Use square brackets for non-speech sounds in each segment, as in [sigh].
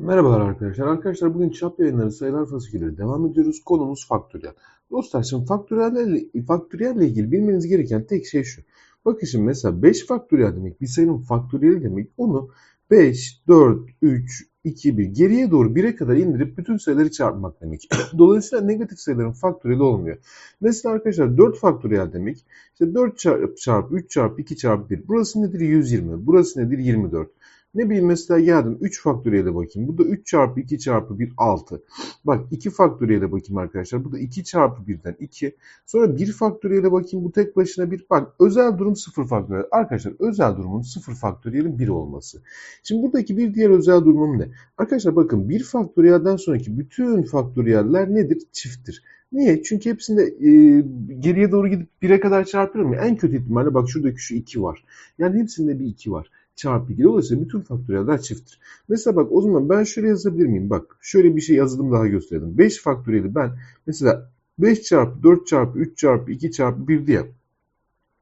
Merhabalar arkadaşlar. Arkadaşlar bugün çap yayınları sayılar fasikülleri devam ediyoruz. Konumuz faktöriyel. Dostlar şimdi faktöriyelle, faktöriyelle ilgili bilmeniz gereken tek şey şu. Bakın şimdi mesela 5 faktöriyel demek bir sayının faktöriyeli demek. Onu 5, 4, 3, 2, 1 geriye doğru 1'e kadar indirip bütün sayıları çarpmak demek. [coughs] Dolayısıyla negatif sayıların faktöriyeli olmuyor. Mesela arkadaşlar 4 faktöriyel demek. İşte 4 çarpı, çarpı 3 çarpı 2 çarpı 1. Burası nedir? 120. Burası nedir? 24. Ne bileyim mesela geldim 3 faktöriyele bakayım. Bu da 3 çarpı 2 çarpı 1 6. Bak 2 faktöriyele bakayım arkadaşlar. Bu da 2 çarpı 1'den 2. Sonra 1 faktöriyele bakayım. Bu tek başına 1. Bak özel durum 0 faktöriyel. Arkadaşlar özel durumun 0 faktöriyelin 1 olması. Şimdi buradaki bir diğer özel durumum ne? Arkadaşlar bakın 1 faktöriyelden sonraki bütün faktöriyeller nedir? Çifttir. Niye? Çünkü hepsinde e, geriye doğru gidip 1'e kadar çarpıyorum ya. En kötü ihtimalle bak şuradaki şu 2 var. Yani hepsinde bir 2 var çarpı 2. Dolayısıyla bütün faktöriyeller çifttir. Mesela bak o zaman ben şöyle yazabilir miyim? Bak şöyle bir şey yazdım daha gösterdim. 5 faktöriyeli ben mesela 5 çarpı 4 çarpı 3 çarpı 2 çarpı 1 diye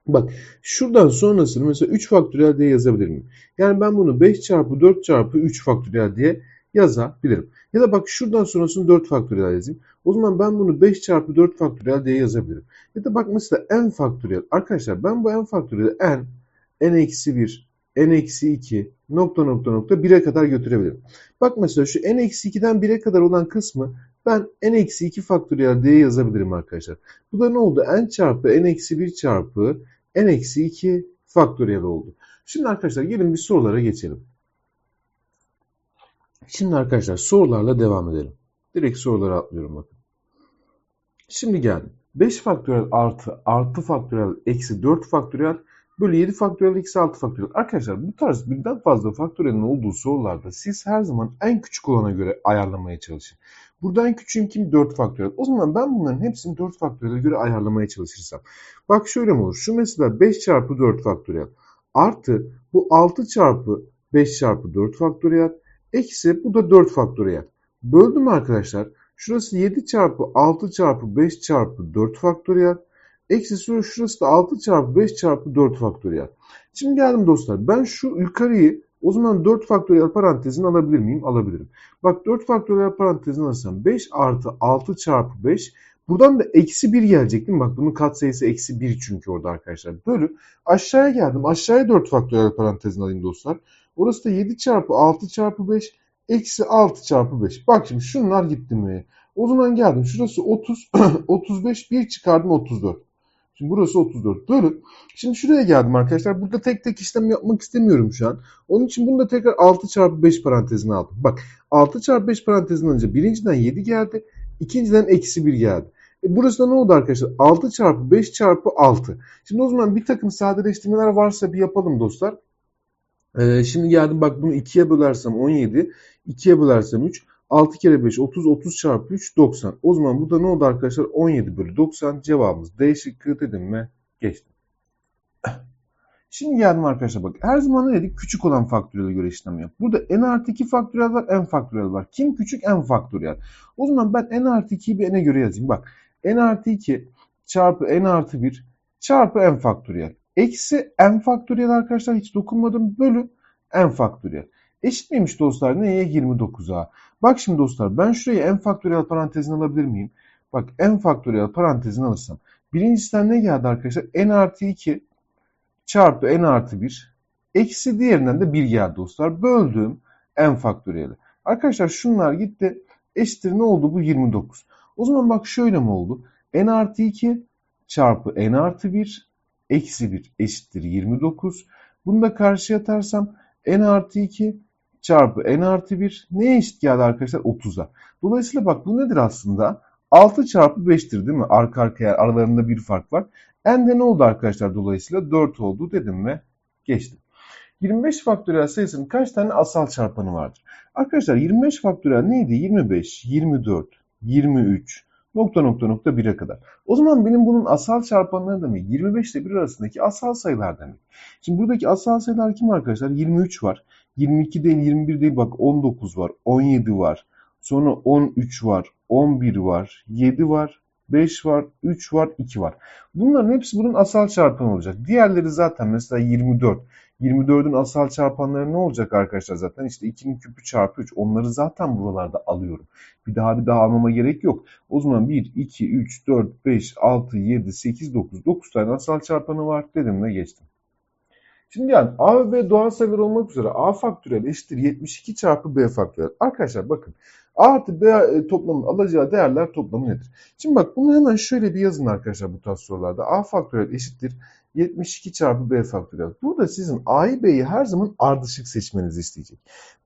Bak şuradan sonrasını mesela 3 faktöriyel diye yazabilir miyim? Yani ben bunu 5 çarpı 4 çarpı 3 faktöriyel diye yazabilirim. Ya da bak şuradan sonrasını 4 faktöriyel yazayım. O zaman ben bunu 5 çarpı 4 faktöriyel diye yazabilirim. Ya da bak mesela n faktöriyel. Arkadaşlar ben bu n faktöriyeli n, n eksi 1, n-2 nokta nokta nokta 1'e kadar götürebilirim. Bak mesela şu n-2'den 1'e kadar olan kısmı ben n-2 faktöriyel diye yazabilirim arkadaşlar. Bu da ne oldu? n çarpı n-1 çarpı n-2 faktöriyel oldu. Şimdi arkadaşlar gelin bir sorulara geçelim. Şimdi arkadaşlar sorularla devam edelim. Direkt sorulara atlıyorum bakın. Şimdi geldim. 5 faktöriyel artı artı faktöriyel eksi 4 faktöriyel bölü 7 faktöriyel eksi 6 faktöriyel. Arkadaşlar bu tarz birden fazla faktöriyelin olduğu sorularda siz her zaman en küçük olana göre ayarlamaya çalışın. Burada en küçüğüm kim? 4 faktöriyel. O zaman ben bunların hepsini 4 faktöriyele göre ayarlamaya çalışırsam. Bak şöyle mi olur? Şu mesela 5 çarpı 4 faktöriyel artı bu 6 çarpı 5 çarpı 4 faktöriyel eksi bu da 4 faktöriyel. Böldüm arkadaşlar. Şurası 7 çarpı 6 çarpı 5 çarpı 4 faktöriyel. Eksi sonra şurası da 6 çarpı 5 çarpı 4 faktöriyel. Şimdi geldim dostlar. Ben şu yukarıyı o zaman 4 faktöriyel parantezini alabilir miyim? Alabilirim. Bak 4 faktöriyel parantezini alırsam 5 artı 6 çarpı 5 Buradan da eksi 1 gelecek değil mi? Bak bunun katsayısı eksi 1 çünkü orada arkadaşlar. Bölü aşağıya geldim. Aşağıya 4 faktöriyel parantezini alayım dostlar. Orası da 7 çarpı 6 çarpı 5 eksi 6 çarpı 5. Bak şimdi şunlar gitti mi? O zaman geldim. Şurası 30, 35, 1 çıkardım 34. Şimdi burası 34 bölü. Şimdi şuraya geldim arkadaşlar. Burada tek tek işlem yapmak istemiyorum şu an. Onun için bunu da tekrar 6 çarpı 5 parantezine aldım. Bak 6 çarpı 5 parantezine alınca birinciden 7 geldi. ikinciden eksi 1 geldi. E burası da ne oldu arkadaşlar? 6 çarpı 5 çarpı 6. Şimdi o zaman bir takım sadeleştirmeler varsa bir yapalım dostlar. Ee, şimdi geldim bak bunu 2'ye bölersem 17. 2'ye bölersem 3. 6 kere 5 30 30 çarpı 3 90. O zaman burada ne oldu arkadaşlar? 17 bölü 90 cevabımız D şıkkı dedim mi? Geçtim. Şimdi geldim arkadaşlar bak. Her zaman ne dedik? Küçük olan faktöriyele göre işlem yap. Burada n artı 2 faktöriyel var, n faktöriyel var. Kim küçük? n faktöriyel. O zaman ben n artı 2'yi bir n'e göre yazayım. Bak n artı 2 çarpı n artı 1 çarpı n faktöriyel. Eksi n faktöriyel arkadaşlar hiç dokunmadım. Bölü n faktöriyel. Eşit miymiş dostlar? Neye? 29'a. Bak şimdi dostlar ben şuraya n faktöriyel parantezini alabilir miyim? Bak n faktöriyel parantezini alırsam. Birincisinden ne geldi arkadaşlar? n artı 2 çarpı n artı 1 eksi diğerinden de 1 geldi dostlar. Böldüm n faktöriyeli. Arkadaşlar şunlar gitti. Eşittir ne oldu bu? 29. O zaman bak şöyle mi oldu? n artı 2 çarpı n artı 1 eksi 1 eşittir 29. Bunu da karşıya atarsam n artı 2 çarpı n artı 1 neye eşit geldi arkadaşlar? 30'a. Dolayısıyla bak bu nedir aslında? 6 çarpı 5'tir değil mi? Arka arkaya aralarında bir fark var. N'de ne oldu arkadaşlar dolayısıyla? 4 oldu dedim ve geçtim. 25 faktöriyel sayısının kaç tane asal çarpanı vardır? Arkadaşlar 25 faktöriyel neydi? 25, 24, 23, nokta nokta nokta 1'e kadar. O zaman benim bunun asal çarpanları demek 25 ile 1 arasındaki asal sayılar demek. Şimdi buradaki asal sayılar kim arkadaşlar? 23 var. 22 değil 21 değil bak 19 var. 17 var. Sonra 13 var. 11 var. 7 var. 5 var, 3 var, 2 var. Bunların hepsi bunun asal çarpanı olacak. Diğerleri zaten mesela 24. 24'ün asal çarpanları ne olacak arkadaşlar zaten? İşte 2'nin küpü çarpı 3. Onları zaten buralarda alıyorum. Bir daha bir daha almama gerek yok. O zaman 1, 2, 3, 4, 5, 6, 7, 8, 9. 9 tane asal çarpanı var dedim ve geçtim. Şimdi yani A ve B doğal sayılar olmak üzere A faktöriyel eşittir 72 çarpı B faktöriyel. Arkadaşlar bakın A artı B e, toplamının alacağı değerler toplamı nedir? Şimdi bak bunu hemen şöyle bir yazın arkadaşlar bu tarz sorularda. A faktöriyel eşittir 72 çarpı B faktöriyel. Burada sizin A'yı B'yi her zaman ardışık seçmenizi isteyecek.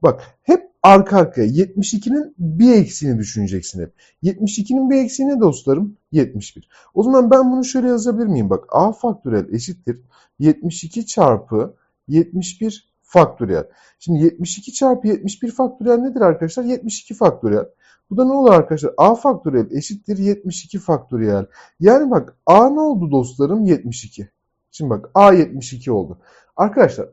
Bak hep arka arkaya 72'nin bir eksiğini düşüneceksin hep. 72'nin bir eksiği ne dostlarım? 71. O zaman ben bunu şöyle yazabilir miyim? Bak A faktöriyel eşittir 72 çarpı 71 faktöriyel. Şimdi 72 çarpı 71 faktöriyel nedir arkadaşlar? 72 faktöriyel. Bu da ne olur arkadaşlar? A faktöriyel eşittir 72 faktöriyel. Yani bak A ne oldu dostlarım? 72. Şimdi bak A 72 oldu. Arkadaşlar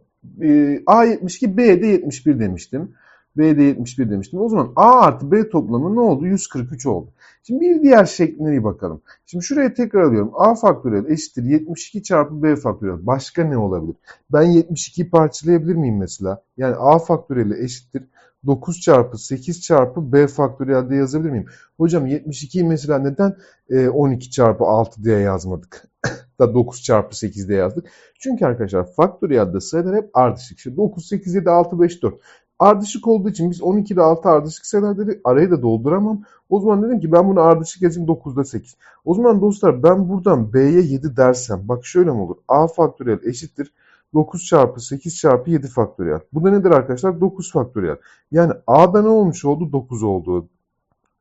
A 72 B de 71 demiştim. B de 71 demiştim. O zaman A artı B toplamı ne oldu? 143 oldu. Şimdi bir diğer şekline bakalım. Şimdi şuraya tekrar alıyorum. A faktöriyel eşittir 72 çarpı B faktöriyel. Başka ne olabilir? Ben 72'yi parçalayabilir miyim mesela? Yani A faktöriyel eşittir 9 çarpı 8 çarpı B faktöriyel diye yazabilir miyim? Hocam 72'yi mesela neden 12 çarpı 6 diye yazmadık? [laughs] da 9 çarpı 8 diye yazdık. Çünkü arkadaşlar faktöriyelde sayılar hep ardışık. İşte 9, 8, 7, 6, 5, 4. Ardışık olduğu için biz 12'de 6 ardışık sayılar dedik. Arayı da dolduramam. O zaman dedim ki ben bunu ardışık yazayım 9'da 8. O zaman dostlar ben buradan B'ye 7 dersem bak şöyle mi olur? A faktöriyel eşittir 9 çarpı 8 çarpı 7 faktöriyel. Bu da nedir arkadaşlar? 9 faktöriyel. Yani A'da ne olmuş oldu? 9 oldu.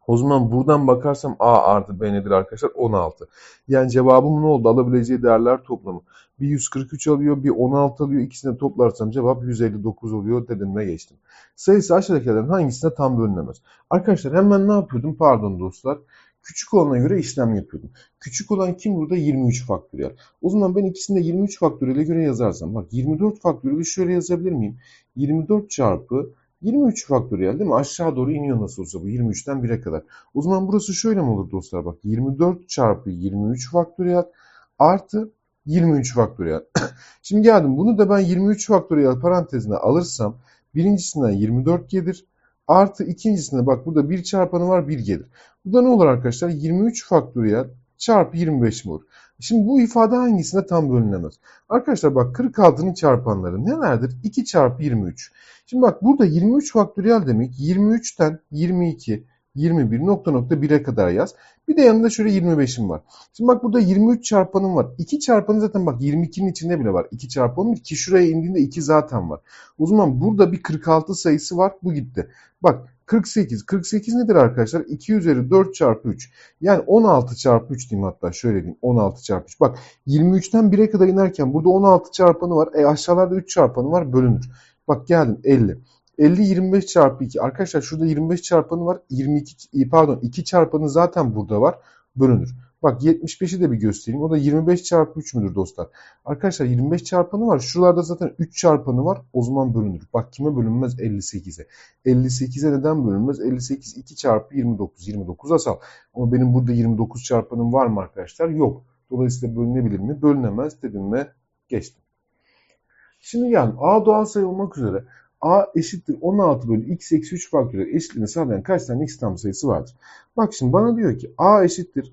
O zaman buradan bakarsam A artı B nedir arkadaşlar? 16. Yani cevabım ne oldu? Alabileceği değerler toplamı. Bir 143 alıyor, bir 16 alıyor. İkisini toplarsam cevap 159 oluyor dedim ve geçtim. Sayısı aşağıdakilerden hangisine tam bölünemez? Arkadaşlar hemen ne yapıyordum? Pardon dostlar. Küçük olana göre işlem yapıyordum. Küçük olan kim burada? 23 faktöriyel. O zaman ben ikisini de 23 faktöriyele göre yazarsam. Bak 24 faktöriyeli şöyle yazabilir miyim? 24 çarpı 23 faktöriyel değil mi? Aşağı doğru iniyor nasıl olsa bu 23'ten 1'e kadar. O zaman burası şöyle mi olur dostlar? Bak 24 çarpı 23 faktöriyel artı 23 faktöriyel. [coughs] Şimdi geldim bunu da ben 23 faktöriyel parantezine alırsam birincisinden 24 gelir. Artı ikincisinde bak burada bir çarpanı var 1 gelir. Bu da ne olur arkadaşlar? 23 faktöriyel çarpı 25 mi? Şimdi bu ifade hangisine tam bölünemez? Arkadaşlar bak 46'nın çarpanları nelerdir? 2 çarpı 23. Şimdi bak burada 23 faktöriyel demek 23'ten 22, 21 nokta nokta 1'e kadar yaz. Bir de yanında şöyle 25'im var. Şimdi bak burada 23 çarpanım var. 2 çarpanı zaten bak 22'nin içinde bile var. 2 çarpanım ki şuraya indiğinde 2 zaten var. O zaman burada bir 46 sayısı var. Bu gitti. Bak 48. 48 nedir arkadaşlar? 2 üzeri 4 çarpı 3. Yani 16 çarpı 3 diyeyim hatta şöyle diyeyim. 16 çarpı 3. Bak 23'ten 1'e kadar inerken burada 16 çarpanı var. E aşağılarda 3 çarpanı var bölünür. Bak geldim 50. 50 25 çarpı 2. Arkadaşlar şurada 25 çarpanı var. 22 pardon 2 çarpanı zaten burada var. Bölünür. Bak 75'i de bir göstereyim. O da 25 çarpı 3 müdür dostlar? Arkadaşlar 25 çarpanı var. Şuralarda zaten 3 çarpanı var. O zaman bölünür. Bak kime bölünmez? 58'e. 58'e neden bölünmez? 58 2 çarpı 29. 29 asal. Ama benim burada 29 çarpanım var mı arkadaşlar? Yok. Dolayısıyla bölünebilir mi? Bölünemez dedim ve geçtim. Şimdi geldim. A doğal sayı olmak üzere A eşittir 16 bölü x eksi 3 faktöriyel eşitliğini sağlayan kaç tane x tam sayısı vardır? Bak şimdi bana diyor ki A eşittir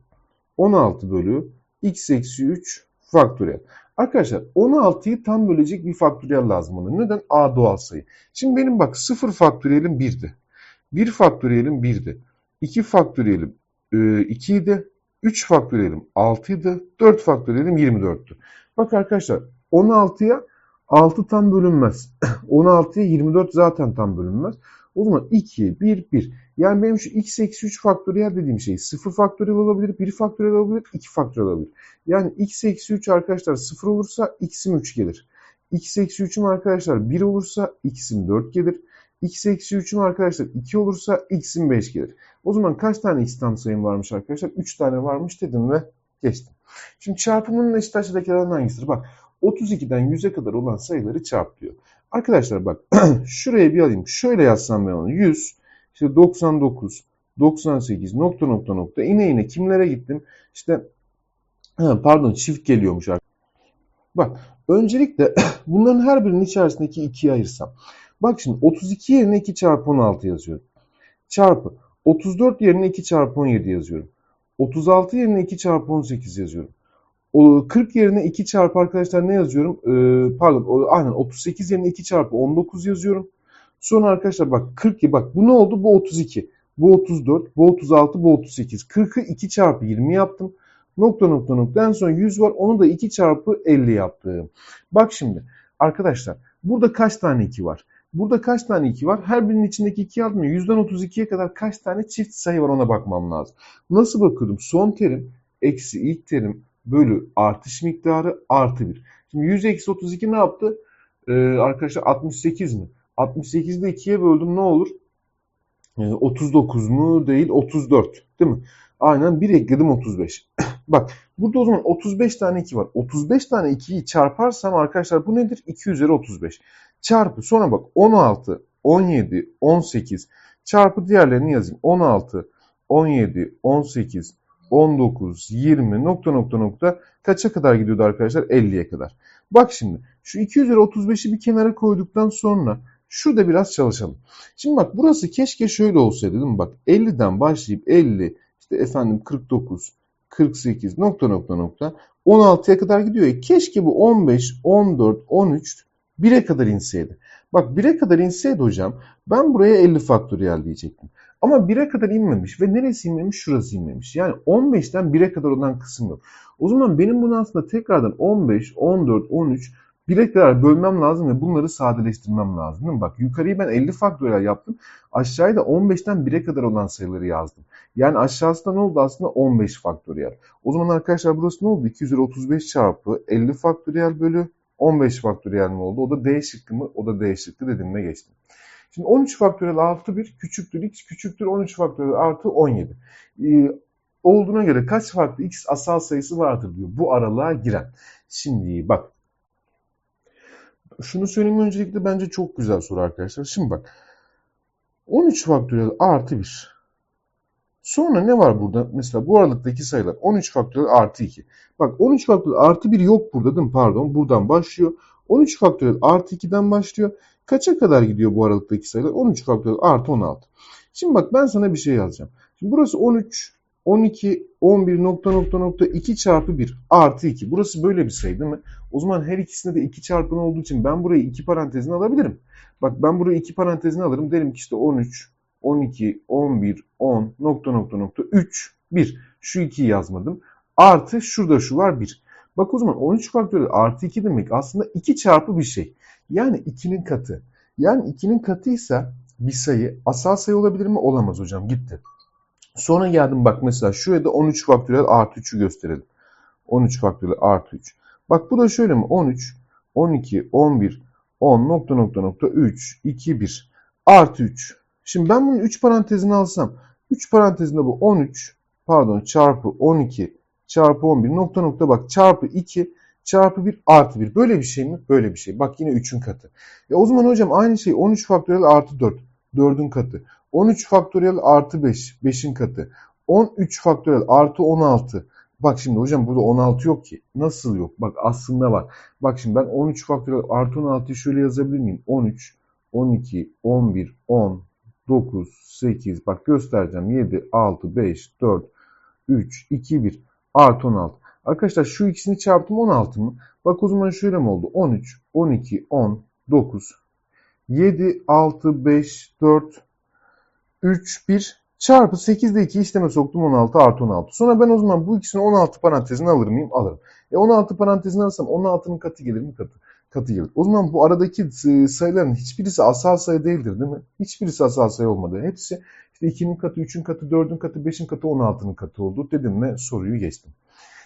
16 bölü x eksi 3 faktöriyel. Arkadaşlar 16'yı tam bölecek bir faktöriyel lazım bana. Neden? A doğal sayı. Şimdi benim bak 0 faktöriyelim 1'di. 1 faktöriyelim 1'di. 2 faktöriyelim 2 idi. 3 faktöriyelim 6 idi. 4 faktöriyelim 24'tü. Bak arkadaşlar 16'ya 6 tam bölünmez. [clears throat] 16'ya 24 zaten tam bölünmez. O zaman 2, 1, 1. Yani benim şu x eksi 3 faktöriyel dediğim şey 0 faktöriyel olabilir, 1 faktöriyel olabilir, 2 faktöriyel olabilir. Yani x eksi 3 arkadaşlar 0 olursa x'im 3 gelir. x eksi 3'üm arkadaşlar 1 olursa x'im 4 gelir. x eksi 3'üm arkadaşlar 2 olursa x'im 5 gelir. O zaman kaç tane x tam sayım varmış arkadaşlar? 3 tane varmış dedim ve geçtim. Şimdi çarpımının eşit aşağıdakilerden hangisidir? Bak 32'den 100'e kadar olan sayıları çarpıyor. Arkadaşlar bak [clears throat] şuraya bir alayım. Şöyle yazsam ben onu. 100, işte 99, 98 nokta nokta nokta. İne ine kimlere gittim? İşte pardon çift geliyormuş Bak öncelikle [clears throat] bunların her birinin içerisindeki 2'yi ayırsam. Bak şimdi 32 yerine 2 çarpı 16 yazıyorum. Çarpı 34 yerine 2 çarpı 17 yazıyorum. 36 yerine 2 çarpı 18 yazıyorum. O 40 yerine 2 çarpı arkadaşlar ne yazıyorum? Ee, pardon aynen 38 yerine 2 çarpı 19 yazıyorum. Sonra arkadaşlar bak 40 bak bu ne oldu? Bu 32. Bu 34, bu 36, bu 38. 40'ı 2 çarpı 20 yaptım. Nokta nokta nokta. En son 100 var. Onu da 2 çarpı 50 yaptım. Bak şimdi arkadaşlar burada kaç tane 2 var? Burada kaç tane 2 var? Her birinin içindeki 2 almıyor. Yüzden 32'ye kadar kaç tane çift sayı var ona bakmam lazım. Nasıl bakıyordum? Son terim eksi ilk terim bölü artış miktarı artı 1. Şimdi 100 eksi 32 ne yaptı? Ee, arkadaşlar 68 mi? 68'i de 2'ye böldüm ne olur? Ee, 39 mu? Değil 34 değil mi? Aynen 1 ekledim 35. [coughs] Bak burada o zaman 35 tane 2 var. 35 tane 2'yi çarparsam arkadaşlar bu nedir? 2 üzeri 35. Çarpı sonra bak 16, 17, 18 çarpı diğerlerini yazayım. 16, 17, 18, 19, 20 nokta nokta nokta kaça kadar gidiyordu arkadaşlar? 50'ye kadar. Bak şimdi şu 2 üzeri 35'i bir kenara koyduktan sonra şurada biraz çalışalım. Şimdi bak burası keşke şöyle olsaydı değil mi? Bak 50'den başlayıp 50 işte efendim 49, 48 nokta nokta nokta 16'ya kadar gidiyor. ya. Keşke bu 15, 14, 13 1'e kadar inseydi. Bak 1'e kadar inseydi hocam ben buraya 50 faktöriyel diyecektim. Ama 1'e kadar inmemiş ve neresi inmemiş? Şurası inmemiş. Yani 15'ten 1'e kadar olan kısım yok. O zaman benim bunu aslında tekrardan 15, 14, 13 1'e kadar bölmem lazım ve bunları sadeleştirmem lazım. Değil mi? Bak yukarıyı ben 50 faktöriyel yaptım. Aşağıya da 15'ten 1'e kadar olan sayıları yazdım. Yani aşağısında ne oldu aslında? 15 faktöriyel. O zaman arkadaşlar burası ne oldu? 235 çarpı 50 faktöriyel bölü 15 faktöriyel mi oldu? O da D şıkkı mı? O da D şıkkı dediğime geçtim. Şimdi 13 faktöriyel artı 1 küçüktür x küçüktür 13 faktöriyel artı 17. Ee, olduğuna göre kaç farklı x asal sayısı vardır diyor bu aralığa giren. Şimdi bak şunu söyleyeyim öncelikle bence çok güzel soru arkadaşlar. Şimdi bak 13 faktöriyel artı 1. Sonra ne var burada? Mesela bu aralıktaki sayılar 13 faktöriyel artı 2. Bak 13 faktöriyel artı 1 yok burada değil mi? Pardon buradan başlıyor. 13 faktöriyel artı 2'den başlıyor. Kaça kadar gidiyor bu aralıktaki sayılar? 13 faktöriyel artı 16. Şimdi bak ben sana bir şey yazacağım. Şimdi burası 13, 12, 11 nokta nokta nokta 2 çarpı 1 artı 2. Burası böyle bir sayı değil mi? O zaman her ikisinde de 2 çarpın olduğu için ben burayı 2 parantezine alabilirim. Bak ben burayı 2 parantezine alırım. Derim ki işte 13, 12, 11, 10 nokta nokta nokta 3, 1. Şu 2'yi yazmadım. Artı şurada şu var 1. Bak o zaman 13 faktöriyel artı 2 demek aslında 2 çarpı bir şey. Yani 2'nin katı. Yani 2'nin katıysa bir sayı asal sayı olabilir mi? Olamaz hocam gitti. Sonra geldim bak mesela şuraya da 13 faktöriyel artı 3'ü gösterelim. 13 faktöriyel artı 3. Bak bu da şöyle mi? 13, 12, 11, 10 nokta nokta nokta 3, 2, 1 artı 3. Şimdi ben bunun 3 parantezini alsam 3 parantezinde bu 13 pardon çarpı 12 çarpı 11 nokta nokta bak çarpı 2 çarpı 1 artı 1. Böyle bir şey mi? Böyle bir şey. Bak yine 3'ün katı. E o zaman hocam aynı şey 13 faktöriyel artı 4. 4'ün katı. 13 faktöriyel artı 5. 5'in katı. 13 faktöriyel artı 16. Bak şimdi hocam burada 16 yok ki. Nasıl yok? Bak aslında var. Bak şimdi ben 13 faktöriyel artı 16'yı şöyle yazabilir miyim? 13, 12, 11, 10, 9, 8. Bak göstereceğim. 7, 6, 5, 4, 3, 2, 1 artı 16. Arkadaşlar şu ikisini çarptım 16 mı? Bak o zaman şöyle mi oldu? 13, 12, 10, 9, 7, 6, 5, 4, 3, 1 çarpı 8'de 2 işleme soktum 16 artı 16. Sonra ben o zaman bu ikisini 16 parantezine alır mıyım? Alırım. E 16 parantezine alırsam 16'nın katı gelir mi? Katı. Katı gelir. O zaman bu aradaki sayıların hiçbirisi asal sayı değildir değil mi? Hiçbirisi asal sayı olmadı. Hepsi işte 2'nin katı, 3'ün katı, 4'ün katı, 5'in katı, 16'nın katı oldu dedim ve soruyu geçtim.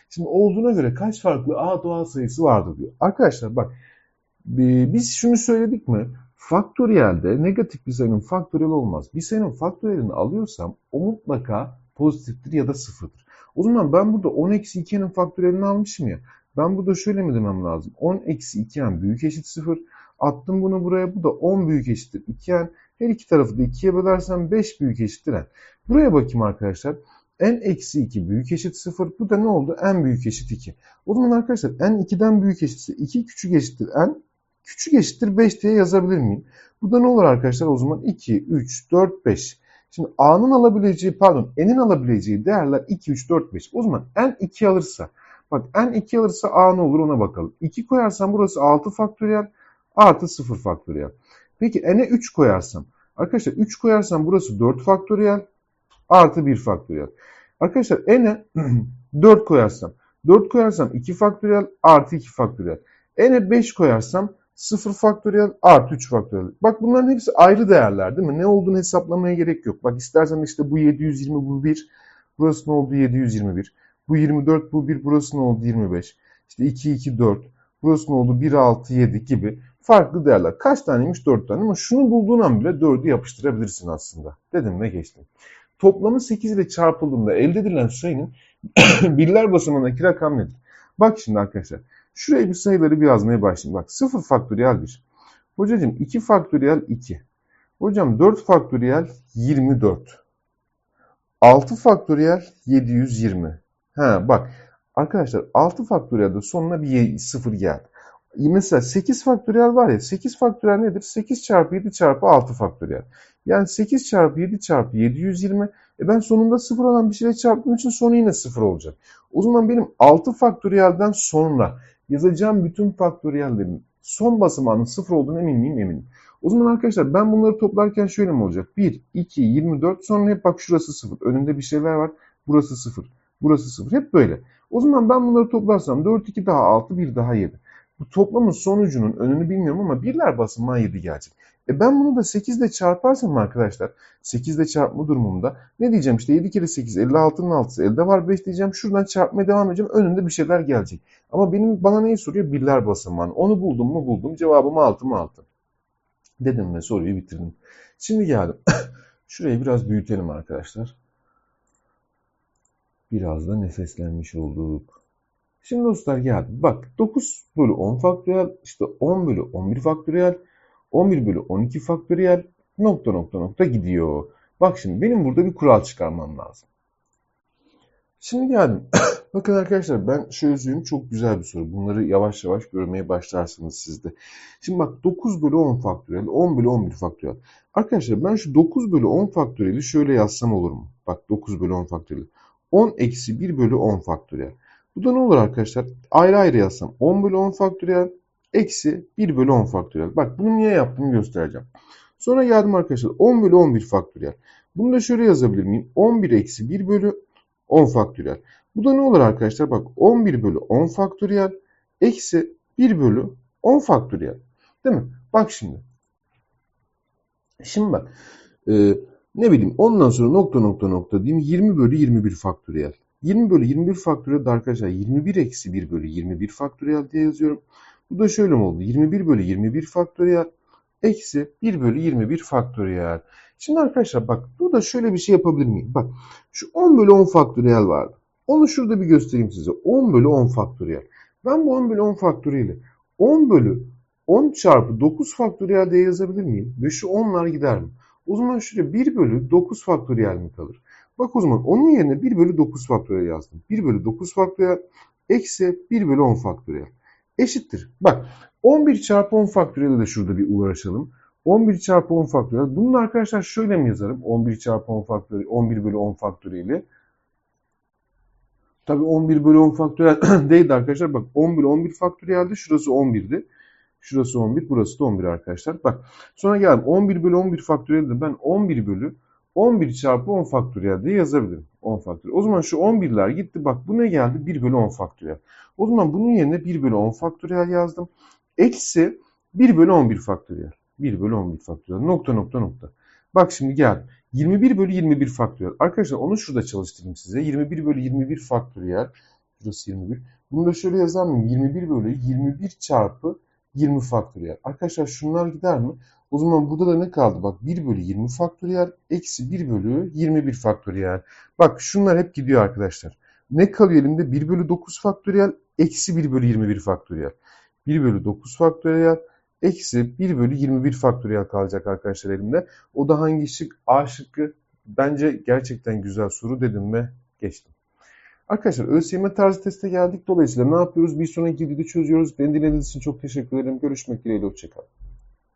Şimdi olduğuna göre kaç farklı A doğal sayısı vardır diyor. Arkadaşlar bak biz şunu söyledik mi? Faktöriyelde negatif bir sayının faktöriyel olmaz. Bir sayının faktöriyelini alıyorsam o mutlaka pozitiftir ya da sıfırdır. O zaman ben burada 10 eksi 2'nin faktöriyelini almışım ya. Ben burada şöyle mi demem lazım? 10 eksi 2n büyük eşit 0. Attım bunu buraya. Bu da 10 büyük eşittir 2n. Her iki tarafı da 2'ye bölersem 5 büyük eşittir n. Buraya bakayım arkadaşlar. n eksi 2 büyük eşit 0. Bu da ne oldu? n büyük eşit 2. O zaman arkadaşlar n 2'den büyük eşitse 2 küçük eşittir n küçük eşittir 5 diye yazabilir miyim? Bu da ne olur arkadaşlar? O zaman 2, 3, 4, 5. Şimdi a'nın alabileceği pardon n'in alabileceği değerler 2, 3, 4, 5. O zaman n 2 alırsa bak n 2 alırsa a ne olur ona bakalım. 2 koyarsam burası 6 faktöriyel artı 0 faktöriyel. Peki n'e [clears throat] 3 koyarsam arkadaşlar 3 koyarsam burası 4 faktöriyel artı 1 faktöriyel. Arkadaşlar n'e 4 koyarsam 4 koyarsam 2 faktöriyel artı 2 faktöriyel. n'e 5 koyarsam 0 faktöriyel artı 3 faktöriyel. Bak bunların hepsi ayrı değerler değil mi? Ne olduğunu hesaplamaya gerek yok. Bak istersen işte bu 720 bu 1. Burası ne oldu 721. Bu 24 bu 1 burası ne oldu 25. İşte 2 2 4. Burası ne oldu 1 6 7 gibi farklı değerler. Kaç taneymiş 4 tane ama şunu bulduğun an bile 4'ü yapıştırabilirsin aslında. Dedim ve geçtim. Toplamı 8 ile çarpıldığında elde edilen sayının [coughs] birler basamağındaki rakam nedir? Bak şimdi arkadaşlar. Şuraya bir sayıları bir yazmaya başlayayım. Bak 0 faktöriyel 1. Hocacığım 2 faktöriyel 2. Hocam 4 faktöriyel 24. 6 faktöriyel 720. Ha bak arkadaşlar 6 faktöriyelde sonuna bir 0 geldi. Mesela 8 faktöriyel var ya 8 faktöriyel nedir? 8 çarpı 7 çarpı 6 faktöriyel. Yani 8 çarpı 7 çarpı 720. E ben sonunda 0 olan bir şeyle çarptığım için sonu yine 0 olacak. O zaman benim 6 faktöriyelden sonra yazacağım bütün faktöriyellerin son basamağının 0 olduğunu emin miyim? Eminim. O zaman arkadaşlar ben bunları toplarken şöyle mi olacak? 1, 2, 24 sonra hep bak şurası 0. Önünde bir şeyler var. Burası 0. Burası 0. Hep böyle. O zaman ben bunları toplarsam 4, 2 daha 6, 1 daha 7. Bu toplamın sonucunun önünü bilmiyorum ama birler basamağı 7 gelecek. E ben bunu da 8 ile çarparsam arkadaşlar 8 ile çarpma durumunda ne diyeceğim işte 7 kere 8 56'nın 6'sı elde var 5 diyeceğim şuradan çarpmaya devam edeceğim önünde bir şeyler gelecek. Ama benim bana neyi soruyor? Birler basamağını. Onu buldum mu buldum cevabım 6 mı 6. Dedim ve soruyu bitirdim. Şimdi geldim. [coughs] Şurayı biraz büyütelim arkadaşlar. Biraz da nefeslenmiş olduk. Şimdi dostlar geldi. Bak 9 bölü 10 faktöriyel, işte 10 bölü 11 faktöriyel, 11 bölü 12 faktöriyel nokta nokta nokta gidiyor. Bak şimdi benim burada bir kural çıkarmam lazım. Şimdi geldim. [coughs] Bakın arkadaşlar ben çözdüğüm çok güzel bir soru. Bunları yavaş yavaş görmeye başlarsınız siz de. Şimdi bak 9 bölü 10 faktöriyel, 10 bölü 11 faktöriyel. Arkadaşlar ben şu 9 bölü 10 faktöriyeli şöyle yazsam olur mu? Bak 9 bölü 10 faktöriyel. 10 eksi 1 bölü 10 faktöriyel. Bu da ne olur arkadaşlar? Ayrı ayrı yazsam 10 bölü 10 faktöriyel eksi 1 bölü 10 faktöriyel. Bak bunu niye yaptığımı göstereceğim. Sonra geldim arkadaşlar 10 bölü 11 faktöriyel. Bunu da şöyle yazabilir miyim? 11 eksi 1 bölü 10 faktöriyel. Bu da ne olur arkadaşlar? Bak 11 bölü 10 faktöriyel eksi 1 bölü 10 faktöriyel. Değil mi? Bak şimdi. Şimdi bak. E, ne bileyim ondan sonra nokta nokta nokta diyeyim 20 bölü 21 faktöriyel. 20 bölü 21 faktöriyel de arkadaşlar 21 eksi 1 bölü 21 faktöriyel diye yazıyorum. Bu da şöyle mi oldu? 21 bölü 21 faktöriyel eksi 1 bölü 21 faktöriyel. Şimdi arkadaşlar bak burada şöyle bir şey yapabilir miyim? Bak şu 10 bölü 10 faktöriyel vardı. Onu şurada bir göstereyim size. 10 bölü 10 faktöriyel. Ben bu 10 bölü 10 faktöriyeli 10 bölü 10 çarpı 9 faktöriyel diye yazabilir miyim? Ve şu 10'lar gider mi? O zaman şuraya 1 bölü 9 faktöriyel mi kalır? Bak o zaman onun yerine 1 bölü 9 faktöriyel yazdım. 1 bölü 9 faktöriyel eksi 1 bölü 10 faktöriyel eşittir. Bak 11 çarpı 10 faktöriyel de şurada bir uğraşalım. 11 çarpı 10 faktöriyel. Bunu arkadaşlar şöyle mi yazarım? 11 çarpı 10 faktöriyel, 11 bölü 10 faktöriyeli. Tabi 11 bölü 10 faktöriyel [clears throat] değildi arkadaşlar. Bak 10 bölü 11 faktöriyeldi. Şurası 11'di. Şurası 11, burası da 11 arkadaşlar. Bak sonra geldim 11 bölü 11 faktöriyel de ben 11 bölü 11 çarpı 10 faktöriyel diye yazabilirim. 10 faktöriyel. O zaman şu 11'ler gitti. Bak bu ne geldi? 1 bölü 10 faktöriyel. O zaman bunun yerine 1 bölü 10 faktöriyel yazdım. Eksi 1 bölü 11 faktöriyel. 1 bölü 11 faktöriyel. Nokta nokta nokta. Bak şimdi gel. 21 bölü 21 faktöriyel. Arkadaşlar onu şurada çalıştırayım size. 21 bölü 21 faktöriyel. Burası 21. Bunu da şöyle yazar mıyım? 21 bölü 21 çarpı 20 faktöriyel. Arkadaşlar şunlar gider mi? O zaman burada da ne kaldı? Bak 1 bölü 20 faktöriyel eksi 1 bölü 21 faktöriyel. Bak şunlar hep gidiyor arkadaşlar. Ne kalıyor elimde? 1 bölü 9 faktöriyel eksi 1 bölü 21 faktöriyel. 1 bölü 9 faktöriyel eksi 1 bölü 21 faktöriyel kalacak arkadaşlar elimde. O da hangi şık? A şıkkı. Bence gerçekten güzel soru dedim ve Geçtim. Arkadaşlar ÖSYM tarzı teste geldik. Dolayısıyla ne yapıyoruz? Bir sonraki videoda çözüyoruz. Beni dinlediğiniz için çok teşekkür ederim. Görüşmek dileğiyle. Hoşçakalın.